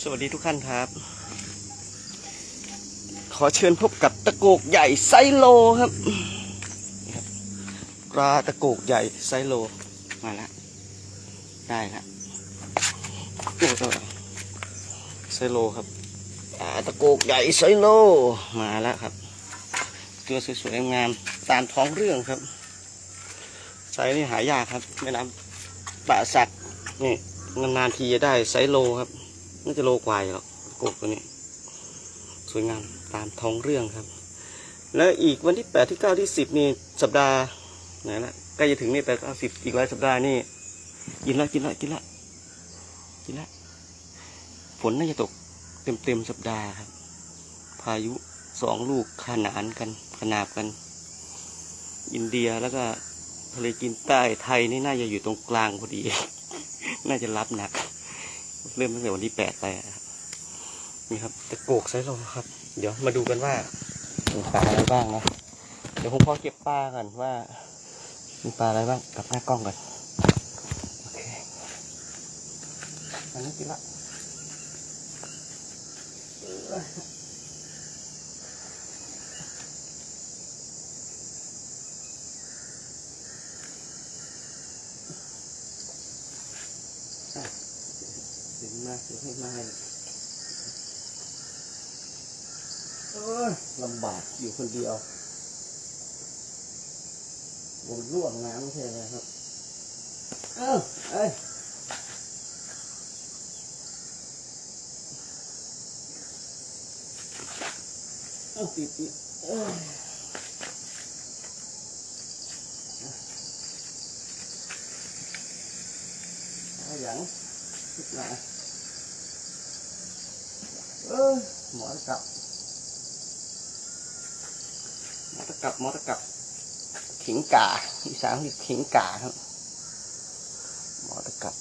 สวัสดีทุกท่านครับ ขอเชิญพบกับตะโกกใหญ่ไซโลครับปลาตะโกกใหญ่ไซโลมาแล้วได้แล้วโอ้โหไซโลครับปลาตะโกกใหญ่ไซโลมาแล้วครับ ตัวสวยๆงามๆตามท้องเรื่องครับไซส์นี่หายากครับแม่น้ำ ป่าสักนี่นานๆทีจะได้ไซโลครับน่าจะโลกว่าอยู่หรอกกบตัวนี้ สวยงามตามท้องเรื่องครับ แล้วอีกวันที่แปดที่เก้าที่สิบนี่สัปดาห์ไหนละใกล้จะถึงนี่แปดเก้าสิบอีกหลายสัปดาห์นี่กินละกินละกินละกินละฝนน่าจะตกเต็มเต็มสัปดาห์ครับ พายุสองลูกขนานกันขนาบกัน อินเดียแล้วก็ ทะเลจีนใต้ไทยนี่น่าจะอยู่ตรงกลางพอดี น่าจะรับหนัก เริ่มตั้งแต่วันที่แปดไปอะครับนี่ครับตะโกกไซโลครับ เดี๋ยวมาดูกันว่ามีปลาอะไรบ้างนะเดี๋ยวผมพอเก็บปลาก่อนว่ามีปลาอะไรบ้างกลับหน้ากล้องก่อนโอเคอันนี้กินละเดี๋ยว มาเดี๋ยให้มาโอ้ยลำบากอยู่คนเดียวผมร่วงน้ำไม่ใช่ไหมครับ เอ้าเอ้ยเอ้าติดติดเอ้ยเอาอย่างติดหนาเออหมอ ตะกลับหมอตะกลับหมอตะกลับ ขิงก่าอีสานเรียกขิงก่าครับ หมอตะกลับ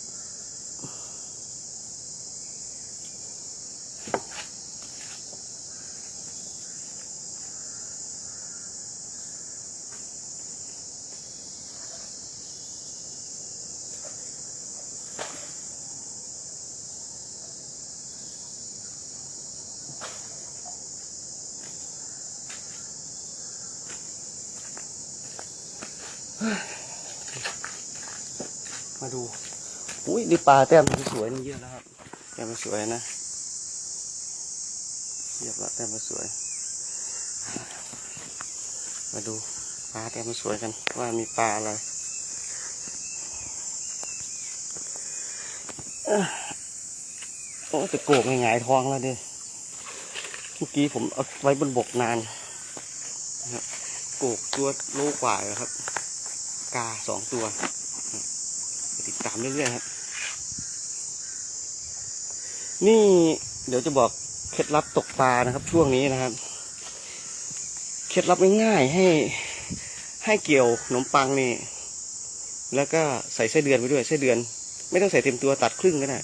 มาดู อุ้ยนี่ปลาแต้มมันสวยนี่เยอะแล้วครับ แต้มมันสวยนะเรียบละแต้มมันสวย มาดูปลาแต้มมันสวยกัน ว่ามีปลาอะไรโอ้แต่โกกหงายท้องแล้วดิเมื่อกี้ผมเอาไว้บนบกนานโกกตัวโลกว่าแล้วครับ กาสองตัวติดตามเรื่อยๆครับนี่เดี๋ยวจะบอกเคล็ดลับตกปลานะครับ ช่วงนี้นะครับ เคล็ดลับง่ายๆให้ให้เกี่ยวขนมปังนี่ แล้วก็ใส่ไส้เดือนไปด้วยไส้เดือน ไม่ต้องใส่เต็มตัวตัดครึ่งก็ได้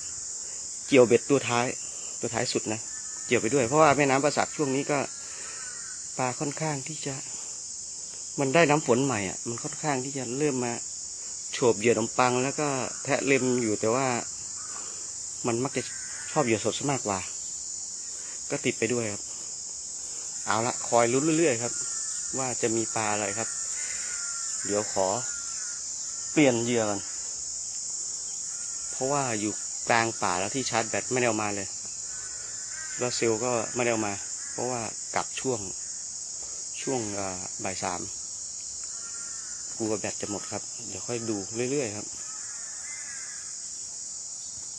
เกี่ยวเบ็ดตัวท้ายตัวท้ายสุดนะ เกี่ยวไปด้วยเพราะว่าแม่น้ำประสักช่วงนี้ก็ปลาค่อนข้างที่จะ มันได้น้ำฝนใหม่อะ มันค่อนข้างที่จะเริ่มมาโฉบเหยื่อขนมปัง แล้วก็แทะเล็มอยู่แต่ว่า มันมักจะชอบเหยื่อสดซะมากกว่า ก็ติดไปด้วยครับ เอาละคอยลุ้นเรื่อยๆครับ ว่าจะมีปลาอะไรครับ เดี๋ยวขอ เปลี่ยนเหยื่อก่อนเพราะว่าอยู่กลางป่าแล้วที่ชาร์จแบตไม่ได้เอามาเลยแล้วเซลลก็ไม่ได้เอามา เพราะว่ากลับช่วง ช่วงบ่ายสามกลัวแบตจะหมดครับ เดี๋ยวค่อยดูเรื่อยๆครับ